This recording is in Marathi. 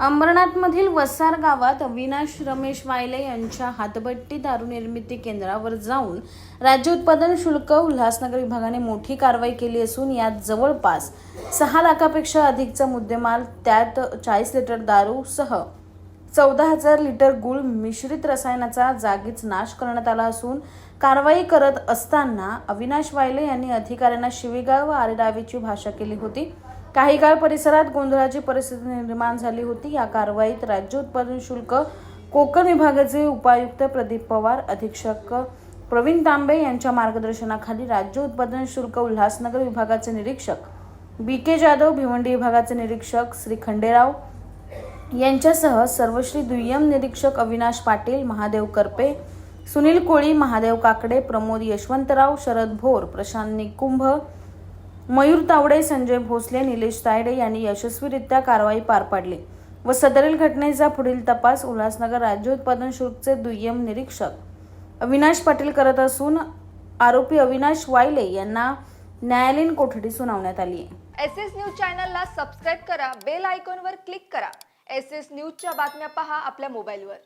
अंबरनाथमधील वसार गावात अविनाश रमेश वायले यांच्या हातभट्टी दारू निर्मिती केंद्रावर जाऊन राज्य उत्पादन शुल्क उल्हासनगर विभागाने मोठी कारवाई केली असून यात जवळपास सहा लाखापेक्षा अधिकचा मुद्देमाल त्यात चाळीस लिटर दारूसह चौदा हजार लिटर गुळ मिश्रित रसायनाचा जागीच नाश करण्यात आला असून कारवाई करत असताना अविनाश वायले यांनी अधिकाऱ्यांना शिवीगाळ व आरेडावीची भाषा केली होती. काही काळ परिसरात गोंधळाची परिस्थिती निर्माण झाली होती. या कारवाईत राज्य उत्पादन शुल्क कोकण विभागाचे उपायुक्त प्रदीप पवार अधीक्षक प्रवीण तांबे यांच्या मार्गदर्शनाखाली राज्य उत्पादन शुल्क उल्हासनगर विभागाचे निरीक्षक बी के जाधव भिवंडी विभागाचे निरीक्षक श्री खंडेराव यांच्यासह सर्वश्री दुय्यम निरीक्षक अविनाश पाटील महादेव करपे सुनील कोळी महादेव काकडे प्रमोद यशवंतराव शरद भोर प्रशांत निकुंभ मयूर तावडे संजय भोसले निलेश तायडे यांनी यशस्वीरित्या कारवाई पार पाडली व सदरील घटनेचा पुढील तपास उल्हासनगर राज्य उत्पादन शुल्कचे दुय्यम निरीक्षक अविनाश पाटील करत असून आरोपी अविनाश वायले यांना न्यायालयीन कोठडी सुनावण्यात आली आहे. एस एस न्यूज चॅनलला सबस्क्राईब करा बेल आयकॉनवर क्लिक करा. एस एस न्यूजच्या बातम्या पहा आपल्या मोबाईलवर.